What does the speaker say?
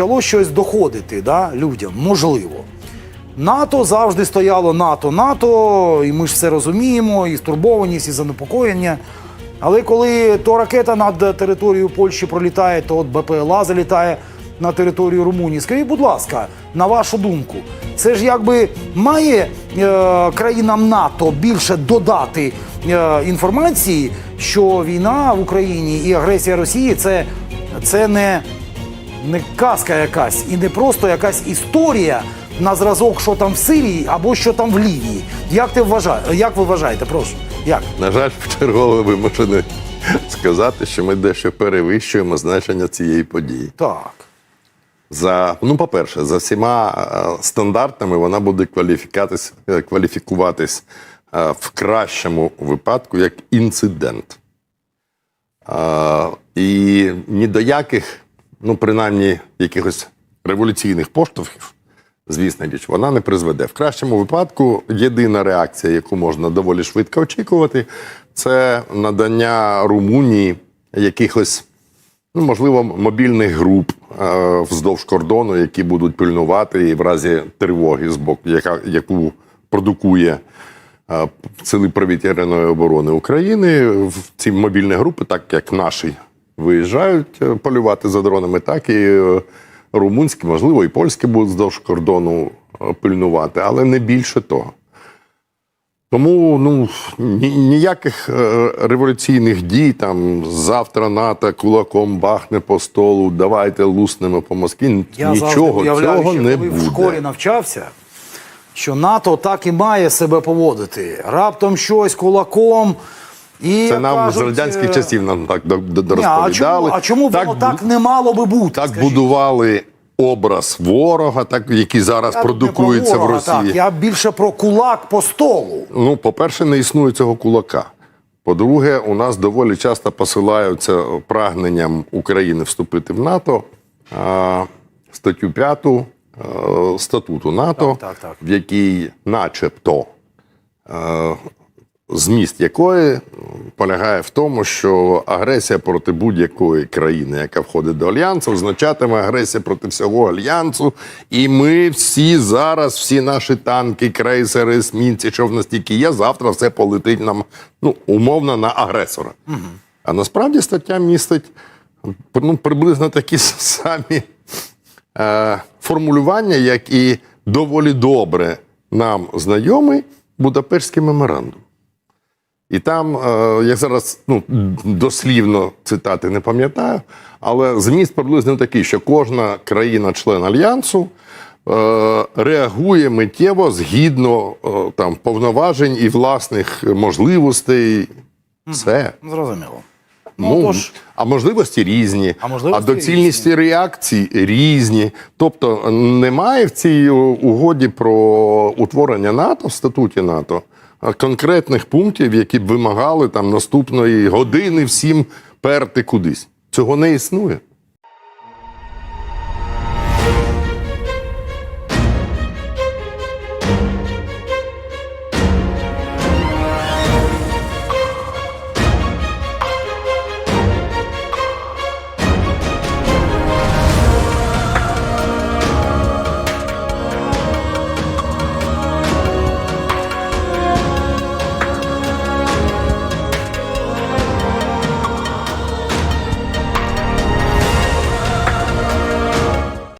почало щось доходити да, людям, можливо. НАТО завжди стояло НАТО, НАТО, і ми ж все розуміємо, і стурбованість, і занепокоєння. Але коли то ракета над територією Польщі пролітає, то от БПЛА залітає на територію Румунії. Скажіть, будь ласка, на вашу думку, це ж якби має е, країнам НАТО більше додати е, інформації, що війна в Україні і агресія Росії це, це не не казка якась і не просто якась історія на зразок, що там в Сирії або що там в Лівії. Як ти вважаєш? Як ви вважаєте? Прошу. Як? На жаль, вчергове вимушений сказати, що ми дещо перевищуємо значення цієї події. Так. За ну, по-перше, за всіма е, стандартами вона буде кваліфікатись, е, кваліфікуватись е, в кращому випадку як інцидент. І ні до яких, ну принаймні, якихось революційних поштовхів, звісна річ, вона не призведе. В кращому випадку єдина реакція, яку можна доволі швидко очікувати, це надання Румунії якихось ну, можливо, мобільних груп е, вздовж кордону, які будуть пильнувати і в разі тривоги з боку, яка, яку продукує е, сили повітряної оборони України. В ці мобільні групи, так як наші виїжджають е, полювати за дронами, так і е, румунські, можливо, і польські будуть вздовж кордону е, пильнувати, але не більше того. Тому ну ні- ніяких революційних дій там завтра НАТО кулаком бахне по столу, давайте луснемо по Москві. Я Нічого уявляю, цього що не коли буде. в школі навчався, що НАТО так і має себе поводити. Раптом щось кулаком. І Це нам кажуть, з радянських е, часів нам так до- Ні, а чому, розповідали. а чому воно так не мало би бути? так скажіть? будували образ ворога, так який зараз Я продукується в Росії. Так, я більше про кулак по столу. Ну, по-перше, не існує цього кулака. По-друге, у нас доволі часто посилаються прагненням України вступити в НАТО а, статтю 5 а, статуту НАТО, Так, так, так. в якій, начебто, а, зміст якої полягає в тому, що агресія проти будь-якої країни, яка входить до альянсу, означатиме агресія проти всього альянсу. І ми всі зараз, всі наші танки, крейсери, есмінці, що в нас тільки є, завтра все полетить нам ну, умовно на агресора. А насправді стаття містить ну, приблизно такі самі е, формулювання, як і доволі добре нам знайомий Будапештський меморандум. І там, е, я зараз ну, дослівно цитати не пам'ятаю, але зміст приблизно такий, що кожна країна-член альянсу е, реагує миттєво згідно е, там, повноважень і власних можливостей. Все. Зрозуміло. Ну, Ну, тож, а можливості різні, А можливості доцільність реакцій різні. Тобто немає в цій угоді про утворення НАТО в статуті НАТО а, конкретних пунктів, які б вимагали там наступної години всім перти кудись. Цього не існує.